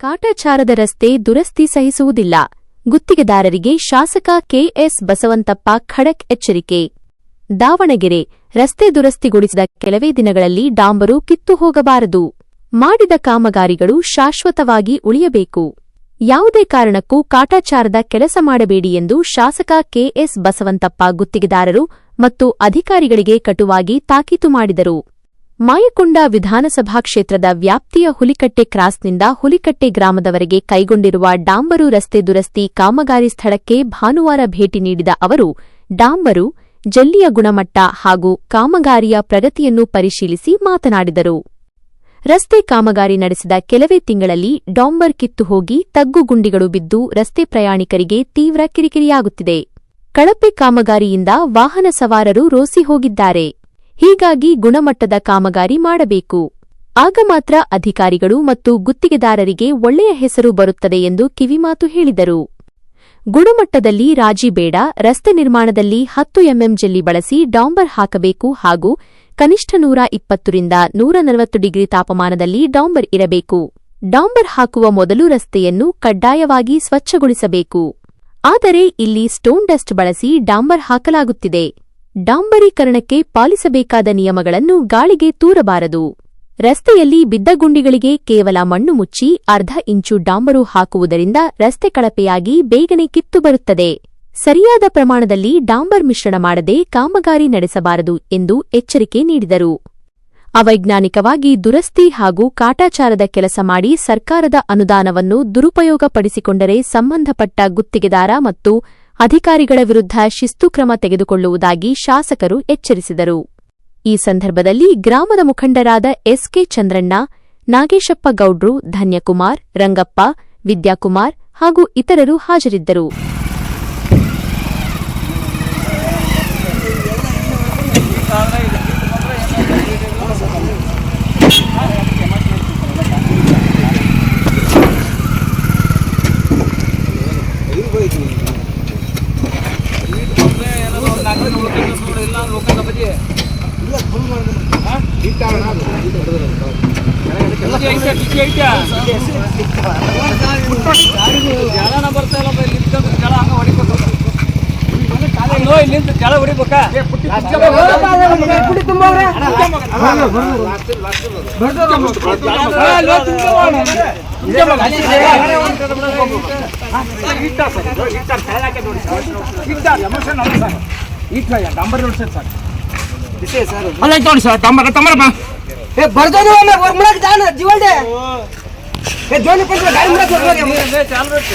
ಕಾಟಾಚಾರದ ರಸ್ತೆ ದುರಸ್ತಿ ಸಹಿಸುವುದಿಲ್ಲ. ಗುತ್ತಿಗೆದಾರರಿಗೆ ಶಾಸಕ ಕೆಎಸ್ ಬಸವಂತಪ್ಪ ಖಡಕ್ ಎಚ್ಚರಿಕೆ. ದಾವಣಗೆರೆ ರಸ್ತೆ ದುರಸ್ತಿಗೊಳಿಸಿದ ಕೆಲವೇ ದಿನಗಳಲ್ಲಿ ಡಾಂಬರು ಕಿತ್ತು ಹೋಗಬಾರದು. ಮಾಡಿದ ಕಾಮಗಾರಿಗಳು ಶಾಶ್ವತವಾಗಿ ಉಳಿಯಬೇಕು. ಯಾವುದೇ ಕಾರಣಕ್ಕೂ ಕಾಟಾಚಾರದ ಕೆಲಸ ಮಾಡಬೇಡಿ ಎಂದು ಶಾಸಕ ಕೆಎಸ್ ಬಸವಂತಪ್ಪ ಗುತ್ತಿಗೆದಾರರು ಮತ್ತು ಅಧಿಕಾರಿಗಳಿಗೆ ಕಟುವಾಗಿ ತಾಕೀತು ಮಾಡಿದರು. ಮಾಯಕೊಂಡ ವಿಧಾನಸಭಾ ಕ್ಷೇತ್ರದ ವ್ಯಾಪ್ತಿಯ ಹುಲಿಕಟ್ಟೆ ಕ್ರಾಸ್ನಿಂದ ಹುಲಿಕಟ್ಟೆ ಗ್ರಾಮದವರೆಗೆ ಕೈಗೊಂಡಿರುವ ಡಾಂಬರು ರಸ್ತೆ ದುರಸ್ತಿ ಕಾಮಗಾರಿ ಸ್ಥಳಕ್ಕೆ ಭಾನುವಾರ ಭೇಟಿ ನೀಡಿದ ಅವರು, ಡಾಂಬರು ಜಲ್ಲಿಯ ಗುಣಮಟ್ಟ ಹಾಗೂ ಕಾಮಗಾರಿಯ ಪ್ರಗತಿಯನ್ನು ಪರಿಶೀಲಿಸಿ ಮಾತನಾಡಿದರು. ರಸ್ತೆ ಕಾಮಗಾರಿ ನಡೆಸಿದ ಕೆಲವೇ ತಿಂಗಳಲ್ಲಿ ಡಾಂಬರ್ ಕಿತ್ತು ಹೋಗಿ ತಗ್ಗು ಗುಂಡಿಗಳು ಬಿದ್ದು ರಸ್ತೆ ಪ್ರಯಾಣಿಕರಿಗೆ ತೀವ್ರ ಕಿರಿಕಿರಿಯಾಗುತ್ತಿದೆ. ಕಳಪೆ ಕಾಮಗಾರಿಯಿಂದ ವಾಹನ ಸವಾರರು ರೋಸಿ ಹೋಗಿದ್ದಾರೆ. ಹೀಗಾಗಿ ಗುಣಮಟ್ಟದ ಕಾಮಗಾರಿ ಮಾಡಬೇಕು. ಆಗ ಮಾತ್ರ ಅಧಿಕಾರಿಗಳು ಮತ್ತು ಗುತ್ತಿಗೆದಾರರಿಗೆ ಒಳ್ಳೆಯ ಹೆಸರು ಬರುತ್ತದೆ ಎಂದು ಕಿವಿಮಾತು ಹೇಳಿದರು. ಗುಣಮಟ್ಟದಲ್ಲಿ ರಾಜಿ ಬೇಡ, ರಸ್ತೆ ನಿರ್ಮಾಣದಲ್ಲಿ ಹತ್ತು ಎಂಎಂ ಜೆಲ್ಲಿ ಬಳಸಿ ಡಾಂಬರ್ ಹಾಕಬೇಕು ಹಾಗೂ ಕನಿಷ್ಠ ನೂರ ಇಪ್ಪತ್ತರಿಂದ ನೂರ ನಲವತ್ತು ಡಿಗ್ರಿ ತಾಪಮಾನದಲ್ಲಿ ಡಾಂಬರ್ ಇರಬೇಕು. ಡಾಂಬರ್ ಹಾಕುವ ಮೊದಲು ರಸ್ತೆಯನ್ನು ಕಡ್ಡಾಯವಾಗಿ ಸ್ವಚ್ಛಗೊಳಿಸಬೇಕು. ಆದರೆ ಇಲ್ಲಿ ಸ್ಟೋನ್ ಡಸ್ಟ್ ಬಳಸಿ ಡಾಂಬರ್ ಹಾಕಲಾಗುತ್ತಿದೆ. ಡಾಂಬರೀಕರಣಕ್ಕೆ ಪಾಲಿಸಬೇಕಾದ ನಿಯಮಗಳನ್ನು ಗಾಳಿಗೆ ತೂರಬಾರದು. ರಸ್ತೆಯಲ್ಲಿ ಬಿದ್ದ ಗುಂಡಿಗಳಿಗೆ ಕೇವಲ ಮಣ್ಣು ಮುಚ್ಚಿ ಅರ್ಧ ಇಂಚು ಡಾಂಬರು ಹಾಕುವುದರಿಂದ ರಸ್ತೆ ಕಳಪೆಯಾಗಿ ಬೇಗನೆ ಕಿತ್ತು ಬರುತ್ತದೆ. ಸರಿಯಾದ ಪ್ರಮಾಣದಲ್ಲಿ ಡಾಂಬರ್ ಮಿಶ್ರಣ ಮಾಡದೆ ಕಾಮಗಾರಿ ನಡೆಸಬಾರದು ಎಂದು ಎಚ್ಚರಿಕೆ ನೀಡಿದರು. ಅವೈಜ್ಞಾನಿಕವಾಗಿ ದುರಸ್ತಿ ಹಾಗೂ ಕಾಟಾಚಾರದ ಕೆಲಸ ಮಾಡಿ ಸರ್ಕಾರದ ಅನುದಾನವನ್ನು ದುರುಪಯೋಗಪಡಿಸಿಕೊಂಡರೆ ಸಂಬಂಧಪಟ್ಟ ಗುತ್ತಿಗೆದಾರ ಮತ್ತು ಅಧಿಕಾರಿಗಳ ವಿರುದ್ಧ ಶಿಸ್ತು ಕ್ರಮ ತೆಗೆದುಕೊಳ್ಳುವುದಾಗಿ ಶಾಸಕರು ಎಚ್ಚರಿಸಿದರು. ಈ ಸಂದರ್ಭದಲ್ಲಿ ಗ್ರಾಮದ ಮುಖಂಡರಾದ ಎಸ್ಕೆ ಚಂದ್ರಣ್ಣ, ನಾಗೇಶಪ್ಪ ಗೌಡ್ರು, ಧನ್ಯಕುಮಾರ್, ರಂಗಪ್ಪ, ವಿದ್ಯಾಕುಮಾರ್ ಹಾಗೂ ಇತರರು ಹಾಜರಿದ್ದರು. ಜಲನ ಬರ್ತಾ ಇಲ್ಲಪ್ಪ ಇಲ್ಲಿ ಜಲ ಹಂಗ ಹೊಡಿಬೇಕು ಅಲ್ಲೋ, ಇಲ್ಲಿ ನಿಂತು ಜಲ ಹೊಡಿಬೇಕಾ ಅಲ್ಲೋ, ತುಂಬ ಮಾಡಿ. ಅಲ್ಲ ಐತ್ ನೋಡಿ ಸರ್ ಡಂಬರ್ ತಮ್ಮರಪ್ಪ ಏ ಬರ್ದೋದು ಒಮ್ಮೆ ಅವ್ರ ಮುಳಕ್ ಜಾನ ಜೀವಲ್ದೆ ಏ ಜೋನಿ ಪಂಚ ಗಾಡಿ ಮುಳಕ್ ಹೋಗಿ ಚಾಲು ಬೇಕು.